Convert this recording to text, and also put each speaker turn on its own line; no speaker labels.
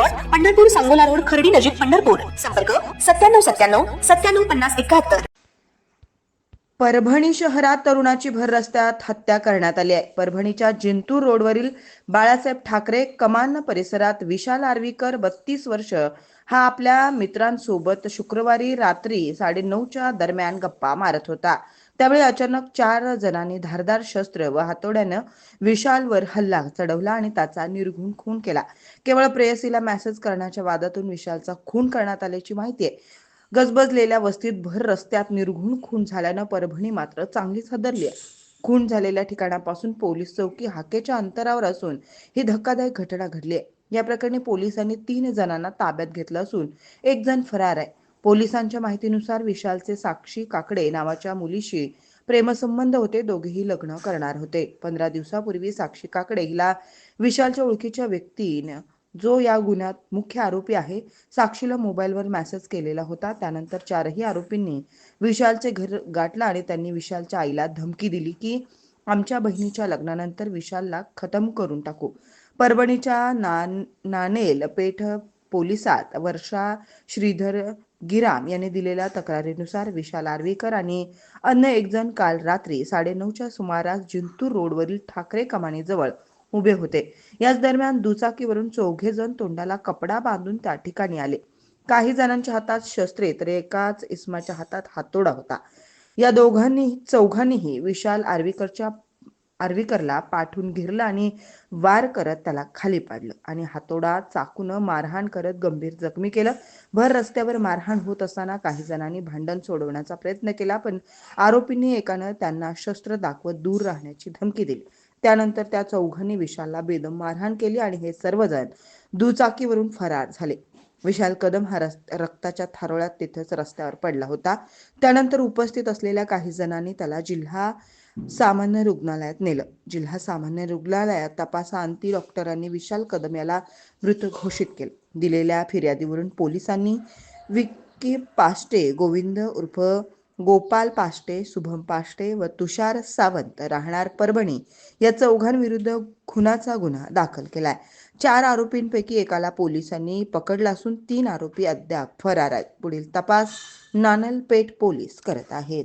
resort Pandharpur Sangola road Khardi नजीक पंढरपूर. संपर्क सत्त्याण्णव सत्त्याण्णव सत्त्याण्णव पन्नास एकाहत्तर.
परभणी शहरात तरुणाची भर रस्त्यात हत्या करण्यात आली आहे. परभणीच्या जिंतूर रोडवरील बाळासाहेब ठाकरे कमान परिसरात विशाल आर्वीकर बत्तीस वर्ष. हा आपल्या मित्रांसोबत शुक्रवारी रात्री साडेनऊच्या दरम्यान गप्पा मारत होता. त्यावेळी अचानक चार जणांनी धारदार शस्त्र व हातोड्यानं विशालवर हल्ला चढवला आणि त्याचा निर्घुण खून केला. केवळ प्रेयसीला मेसेज करण्याच्या वादातून विशालचा खून करण्यात आल्याची माहिती आहे. गजबजलेल्या वस्तीत भर रस्त्यात निर्घुण खून झाल्यानं परभणी मात्र चांगलीच हदरली आहे. खून झालेल्या ठिकाणापासून पोलीस चौकी हाकेच्या अंतरावर असून ही धक्कादायक घटना घडली आहे. या प्रकरणी पोलिसांनी तीन जणांना ताब्यात घेतलं असून एक जण फरार आहे. पोलिसांच्या माहितीनुसार विशालचे साक्षी काकडे नावाच्या मुलीशी प्रेमसंबंध होते. दोघेही लग्न करणार होते. पंधरा दिवसापूर्वी साक्षी काकडे हिला विशालच्या ओळखीच्या व्यक्तीनं जो या गुन्ह्यात मुख्य आरोपी आहे साक्षीला मोबाईलवर मेसेज केलेला होता. त्यानंतर चारही आरोपींनी विशालचे घर गाठलं आणि त्यांनी विशालच्या आईला धमकी दिली की आमच्या बहिणीच्या लग्नानंतर विशालला खतम करून टाकू. परभणीच्या नान नाणेल पेठ पोलिसात वर्षा श्रीधर गिराम यांनी दिलेल्या तक्रारीनुसार विशाल आर्वीकर आणि अन्य एक जण काल रात्री साडेनऊच्या सुमारास जिंतूर रोडवरील ठाकरे कमानीजवळ उभे होते. याच दरम्यान दुचाकीवरून चौघे जण तोंडाला कपडा बांधून त्या ठिकाणी आले. काही जणांच्या हातात शस्त्रे तर एकाच इस्माच्या हातात हातोडा होता. या दोघांनी चौघांनीही विशाल आर्वीकरच्या आर्वीकरला पाठून घेरलं आणि वार करत त्याला खाली पाडलं आणि हातोडा चाकून मारहाण करत गंभीर जखमी केलं. भर रस्त्यावर मारहाण होत असताना काही जणांनी भांडण सोडवण्याचा प्रयत्न केला पण आरोपींनी एकानं त्यांना शस्त्र दाखवत दूर राहण्याची धमकी दिली. त्यानंतर त्या चौघांनी विशालला बेदम मारहाण केली आणि हे सर्वजण दुचाकीवरून फरार झाले. विशाल कदम हा रस- रक्ताच्या थारोळ्यात तिथेच रस्त्यावर पडला होता. त्यानंतर उपस्थित असलेल्या काही जणांनी त्याला जिल्हा सामान्य रुग्णालयात नेलं. जिल्हा सामान्य रुग्णालयात तपासाअंती डॉक्टरांनी विशाल कदम याला मृत घोषित केलं. दिलेल्या फिर्यादीवरून पोलिसांनी विक्की पाष्टे गोविंद उर्फ गोपाल पाष्टे शुभम पाष्टे व तुषार सावंत राहणार परभणी या चौघांविरुद्ध खुनाचा गुन्हा दाखल केलाय. चार आरोपींपैकी एकाला पोलिसांनी पकडला असून तीन आरोपी अद्याप फरार आहेत. पुढील तपास नानलपेठ पोलीस करत आहेत.